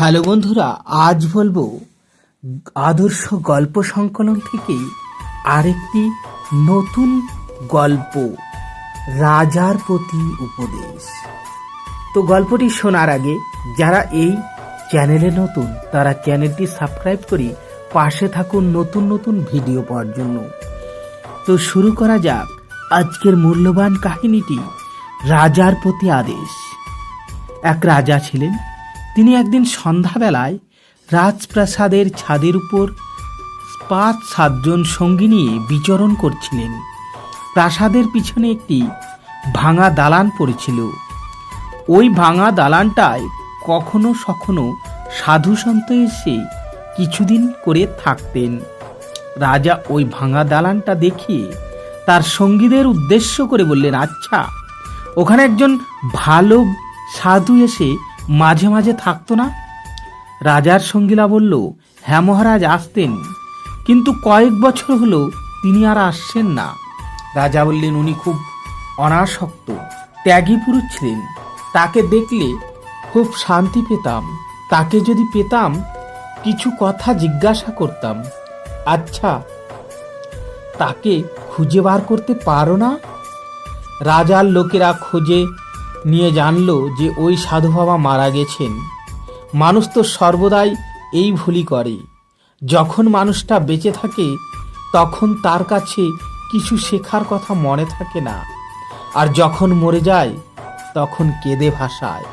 Hello বন্ধুরা, আজ বলব আদর্শ গল্প সংকলন থেকে আরেকটি নতুন গল্প, রাজার প্রতি উপদেশ। তো গল্পটি শোনার আগে, যারা এই চ্যানেলে নতুন, তারা চ্যানেলটি সাবস্ক্রাইব করে পাশে থাকুন নতুন নতুন ভিডিও পাওয়ার জন্য। তো শুরু করা যাক আজকের মূল্যবান কাহিনীটি, রাজার প্রতি আদেশ। এক রাজা ছিলেন তিনি একদিন সন্ধ্যাবেলায় রাজপ্রাসাদের ছাদের উপর পাঁচ সাতজন সঙ্গী নিয়ে বিচরণ করছিলেন। প্রাসাদের পিছনে একটি ভাঙা দালান পড়েছিল। ওই ভাঙা দালানটায় কখনো সখনো সাধু সন্ত এসে কিছুদিন করে থাকতেন। রাজা ওই ভাঙা দালানটা দেখিয়ে তার সঙ্গীদের উদ্দেশ্য করে বললেন আচ্ছা ওখানে একজন ভালো সাধু এসে মাঝে মাঝে থাকতো না? রাজার সঙ্গীলা বলল হ্যাঁ মহারাজ, আসতেন। কিন্তু কয়েক বছর হলো তিনি আর আসছেন না। রাজা বললেন, উনি খুব অনাসক্ত, ত্যাগী পুরুষ ছিলেন। তাকে দেখলে খুব শান্তি পেতাম। তাকে যদি পেতাম, কিছু কথা জিজ্ঞাসা করতাম। আচ্ছা তাকে খুঁজে বার করতে পারো না? রাজার লোকেরা খোঁজে নিয়ে জানলো যে ওই সাধু বাবা মারা গেছেন। মানুষ তো সর্বদাই এই ভুলই করে। যখন মানুষটা বেঁচে থাকে, তখন তার কাছে কিছু শেখার কথা মনে থাকে না। আর যখন মরে যায়, তখন কেঁদে ভাসায়।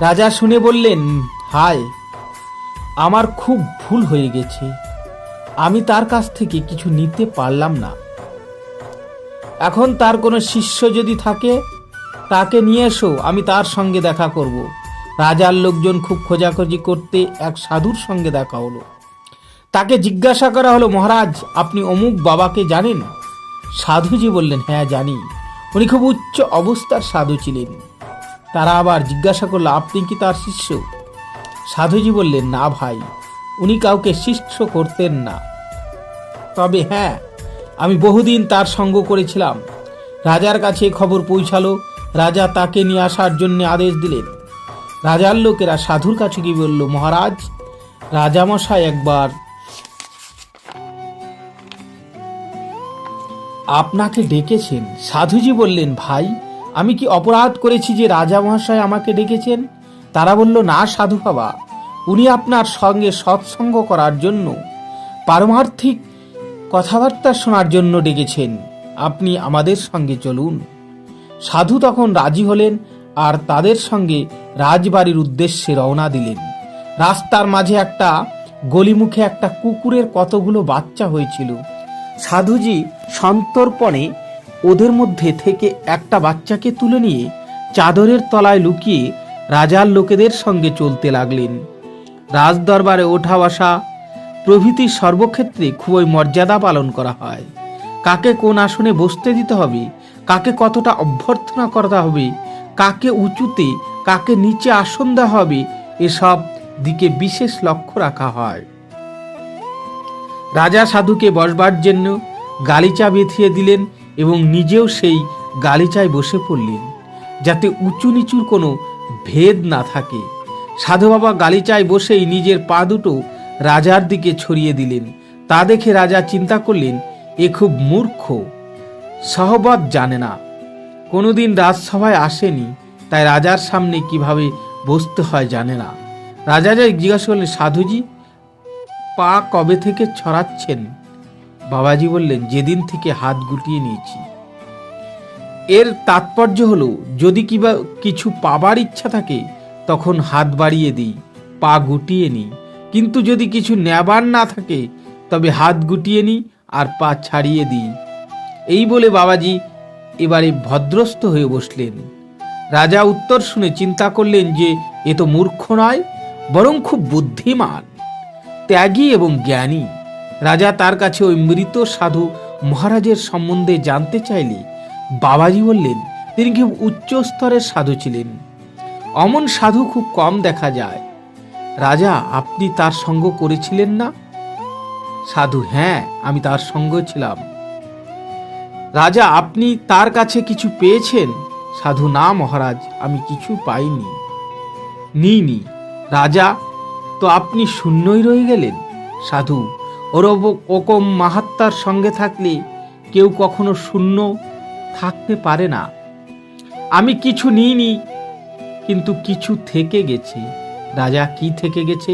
রাজা শুনে বললেন, হায়, আমার খুব ভুল হয়ে গেছে। আমি তার কাছ থেকে কিছু নিতে পারলাম না। এখন তার কোনো শিষ্য যদি থাকে তাকে নিয়ে এসো, আমি তার সঙ্গে দেখা করব। রাজার লোকজন খুব খোঁজাখুঁজি করতে এক সাধুর সঙ্গে দেখা হলো। তাকে জিজ্ঞাসা করা হলো, মহারাজ, আপনি অমুক বাবাকে জানেন? সাধুজি বললেন হ্যাঁ জানি। উনি খুব উচ্চ অবস্থার সাধু ছিলেন। তারা আবার জিজ্ঞাসা করল, আপনি কি তার শিষ্য? সাধুজি বললেন, না ভাই, উনি কাউকে শিষ্য করতেন না। তবে হ্যাঁ আমি বহুদিন তার সঙ্গ করেছিলাম। রাজার কাছে খবর পৌঁছালো রাজা তাকে নিয়ে আসার জন্য আদেশ দিলেন। রাজার লোকেরা সাধুর কাছে গিয়ে বলল, মহারাজ, রাজামশাই একবার আপনাকে ডেকেছেন? সাধুজি বললেন, ভাই, আমি কি অপরাধ করেছি যে রাজা মহাশয় আমাকে ডেকেছেন? তারা বলল, না সাধু বাবা, উনি আপনার সঙ্গে সৎসঙ্গ করার জন্য পারমার্থিক কথাবার্তা শোনার জন্য ডেকেছেন। আপনি আমাদের সঙ্গে চলুন। সাধু তখন রাজি হলেন আর তাদের সঙ্গে রাজবাড়ির উদ্দেশ্যে রওনা দিলেন। রাস্তার মাঝে একটা, গলিমুখে একটা কুকুরের কতগুলো বাচ্চা হয়েছিল। সাধুজি সন্তর্পণে ওদের মধ্যে থেকে একটা বাচ্চাকে তুলে নিয়ে চাদরের তলায় লুকিয়ে রাজার লোকেদের সঙ্গে চলতে লাগলেন। রাজদরবারে ওঠা বসা প্রভৃতি সর্বক্ষেত্রে খুবই মর্যাদা পালন করা হয়। কাকে কোন আসনে বসতে দিতে হবে কাকে কতটা অভ্যর্থনা করতে হবে, কাকে উঁচুতে, কাকে নিচে আসন দেওয়া হবে, এসব দিকে বিশেষ লক্ষ্য রাখা হয়। রাজা সাধুকে বসবার জন্য গালিচা বেঁধিয়ে দিলেন এবং নিজেও সেই গালিচায় বসে পড়লেন, যাতে উঁচু নিচুর কোনো ভেদ না থাকে। সাধু বাবা গালিচায় বসেই নিজের পা দুটো রাজার দিকে ছড়িয়ে দিলেন। তা দেখে রাজা চিন্তা করলেন, এ খুব মূর্খ। সহবত জানে না। কোনোদিন রাজসভায় আসেনি, তাই রাজার সামনে কীভাবে বসতে হয় জানে না। রাজা যাই জিজ্ঞাসা করলেন, সাধুজি, পা কবে থেকে ছড়াচ্ছেন? বাবাজি বললেন, যেদিন থেকে হাত গুটিয়ে নিয়েছি। এর তাৎপর্য হলো, যদি কিবা কিছু পাবার ইচ্ছা থাকে, তখন হাত বাড়িয়ে দিই, পা গুটিয়ে নিই। কিন্তু যদি কিছু নেবার না থাকে, তবে হাত গুটিয়ে নিই আর পা ছাড়িয়ে দিই। এই বলে বাবাজি এবারে ভদ্রস্ত হয়ে বসলেন। রাজা উত্তর শুনে চিন্তা করলেন যে, এ তো মূর্খ নয়, বরং খুব বুদ্ধিমান, ত্যাগী এবং জ্ঞানী। রাজা তার কাছে ওই মৃত সাধু মহারাজের সম্বন্ধে জানতে চাইলে বাবাজি বললেন, তিনি খুব উচ্চ স্তরের সাধু ছিলেন। অমন সাধু খুব কম দেখা যায়। রাজা, আপনি তার সঙ্গ করেছিলেন না? সাধু হ্যাঁ আমি তার সঙ্গ ছিলাম। রাজা, আপনি তার কাছে কিছু পেয়েছেন? সাধু, না মহারাজ, আমি কিছু পাইনি। নিইনি রাজা, তো আপনি শূন্যই রয়ে গেলেন। সাধু, ওরব ওকম মাহাত্মার সঙ্গে থাকলে কেউ কখনো শূন্য থাকতে পারে না। আমি কিছু নিইনি, কিন্তু কিছু থেকে গেছে। রাজা, কি থেকে গেছে?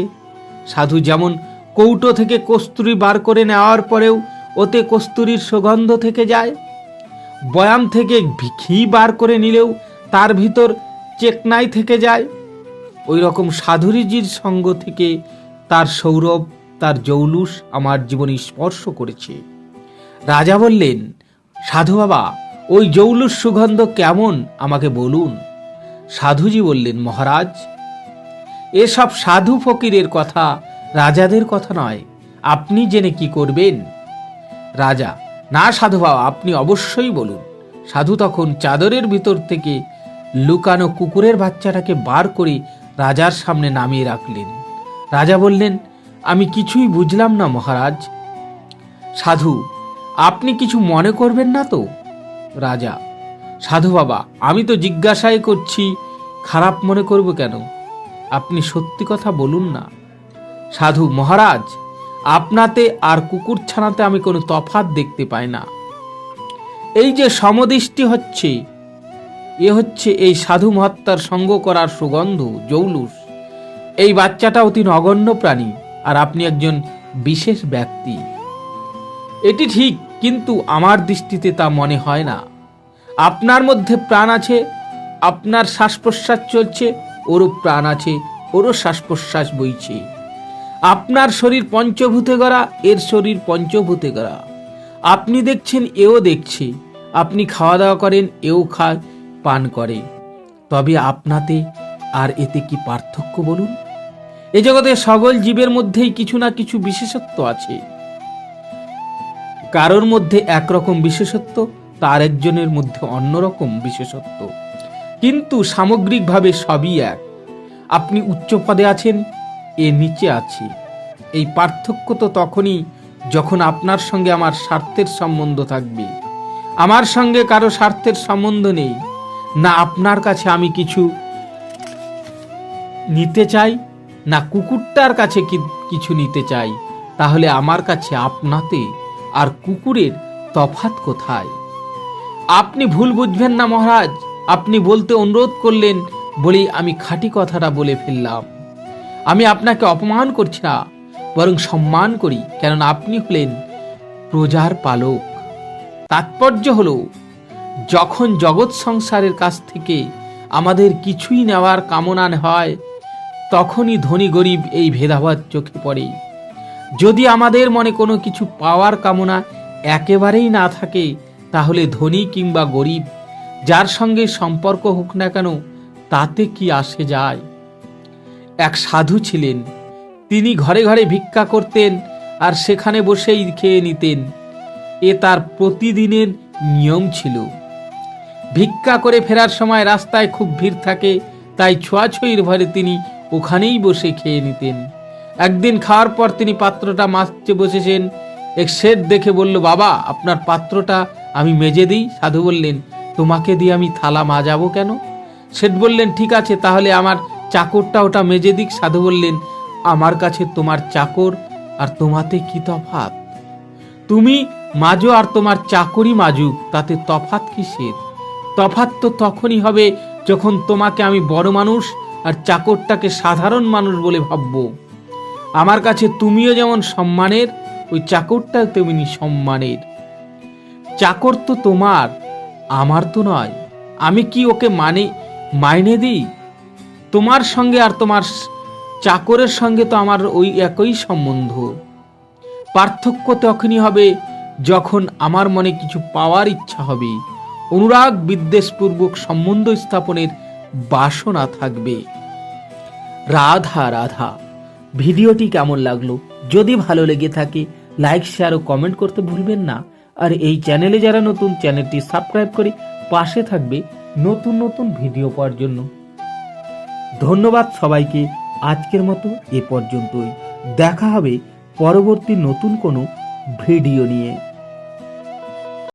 সাধু, যেমন কৌটো থেকে কস্তুরি বার করে নেওয়ার পরেও ওতে কস্তুরির সুগন্ধ থেকে যায় বয়াম থেকে ঘি বার করে নিলেও তার ভিতর চেকনাই থেকে যায়। ওই রকম সাধুরীজির সঙ্গ থেকে তার সৌরভ, তার জৌলুস আমার জীবনে স্পর্শ করেছে। রাজা বললেন, সাধু বাবা, ওই জৌলুস সুগন্ধ কেমন আমাকে বলুন? সাধুজি বললেন, মহারাজ, এসব সাধু ফকিরের কথা রাজাদের কথা নয়। আপনি জেনে কি করবেন? রাজা না সাধু বাবা, আপনি অবশ্যই বলুন। সাধু তখন চাদরের ভিতর থেকে লুকানো কুকুরের বাচ্চাটাকে বার করে রাজার সামনে নামিয়ে রাখলেন। রাজা বললেন, আমি কিছুই বুঝলাম না মহারাজ। সাধু, আপনি কিছু মনে করবেন না তো? রাজা, সাধু বাবা, আমি তো জিজ্ঞাসাই করছি, খারাপ মনে করব কেন? আপনি সত্যি কথা বলুন না। সাধু, মহারাজ আপনাতে আর কুকুর ছানাতে আমি কোনো তফাৎ দেখতে পাই না। এই যে সমদৃষ্টি হচ্ছে, এ হচ্ছে এই সাধু মহাত্মার সঙ্গ করার সুগন্ধ, জৌলুস। এই বাচ্চাটা অতি নগণ্য প্রাণী, আর আপনি একজন বিশেষ ব্যক্তি। এটি ঠিক, কিন্তু আমার দৃষ্টিতে তা মনে হয় না। আপনার মধ্যে প্রাণ আছে, আপনার শ্বাস প্রশ্বাস চলছে ওরও প্রাণ আছে ওরও শ্বাস প্রশ্বাস বইছে। আপনার শরীর পঞ্চভূতে গড়া এর শরীর পঞ্চভূতে গড়া আপনি দেখছেন, এও দেখছে। আপনি খাওয়া দাওয়া করেন, এও খায়, পান করে। তবে আপনাতে আর এতে কি পার্থক্য বলুন? এ জগতে সকল জীবের মধ্যেই কিছু না কিছু বিশেষত্ব আছে। কারোর মধ্যে একরকম বিশেষত্ব, তার একজনের মধ্যে অন্যরকম বিশেষত্ব। কিন্তু সামগ্রিকভাবে সবই এক। আপনি উচ্চ পদে আছেন এ নিচে আছে। এই পার্থক্য তো তখনই যখন আপনার সঙ্গে আমার স্বার্থের সম্বন্ধ থাকবে। আমার সঙ্গে কারও স্বার্থের সম্বন্ধ নেই। না আপনার কাছে আমি কিছু নিতে চাই, না কুকুরটার কাছে কিছু নিতে চাই। তাহলে আমার কাছে আপনাতে আর কুকুরের তফাত কোথায়? আপনি ভুল বুঝবেন না মহারাজ। আপনি বলতে অনুরোধ করলেন বলেই আমি খাঁটি কথাটা বলে ফেললাম। আমি আপনাকে অপমান করছি না, বরং সম্মান করি, কেননা আপনি হলেন প্রজার পালক। তাৎপর্য হল, যখন জগৎ সংসারের কাছ থেকে আমাদের কিছুই নেওয়ার কামনা হয়, তখনই ধনী গরিব এই ভেদাভাদ চোখে পড়ে। যদি আমাদের মনে কোনো কিছু পাওয়ার কামনা একেবারেই না থাকে, তাহলে ধনী কিংবা গরিব, যার সঙ্গে সম্পর্ক হোক না কেন, তাতে কি আসে যায়? এক সাধু ছিলেন। তিনি ঘরে ঘরে ভিক্ষা করতেন আর সেখানে বসেই খেয়ে নিতেন। এ তার প্রতিদিনের নিয়ম ছিল। ভিক্ষা করে ফেরার সময় রাস্তায় খুব ভিড় থাকে, তাই ছোঁয়াছুঁয়ির ভরে তিনি ওখানেই বসে খেয়ে নিতেন। একদিন খাওয়ার পর তিনি পাত্রটা মাজতে বসেছেন। এক শেঠ দেখে বলল, বাবা, আপনার পাত্রটা আমি মেজে দিই। সাধু বললেন, তোমাকে দিয়ে আমি থালা মাজাবো কেন? শেঠ বললেন, ঠিক আছে, তাহলে আমার চাকরটা ওটা মেজে দিক, সাধু বললেন, আমার কাছে তোমার চাকর আর তোমাতে কি তফাত? তুমি মাজো আর তোমার চাকরি মাজুক তাতে তফাত কিসের? তফাত তো তখনই হবে যখন তোমাকে আমি বড় মানুষ আর চাকরটাকে সাধারণ মানুষ বলে ভাববো। আমার কাছে তুমিও যেমন সম্মানের, ওই চাকরটাও তেমনি সম্মানের। চাকর তো তোমার, আমার তো নয়। আমি কি ওকে মানে মাইনে দিই? তোমার সঙ্গে আর তোমার চাকরের সঙ্গে তো আমার ওই একই সম্বন্ধ। পার্থক্য তখনই হবে যখন আমার মনে কিছু পাওয়ার ইচ্ছা হবে। অনুরাগ বিদ্বেষপূর্বক সম্বন্ধ স্থাপনের বাসনা থাকবে। রাধা রাধা, ভিডিওটি কেমন লাগল? যদি ভালো লেগে থাকে, লাইক শেয়ার ও কমেন্ট করতে ভুলবেন না। আর এই চ্যানেলে যারা নতুন, চ্যানেলটি সাবস্ক্রাইব করে পাশে থাকবে নতুন নতুন ভিডিও পাওয়ার জন্য। ধন্যবাদ সবাইকে। আজকের মতো এ পর্যন্তই। দেখা হবে পরবর্তী নতুন কোনো ভিডিও নিয়ে।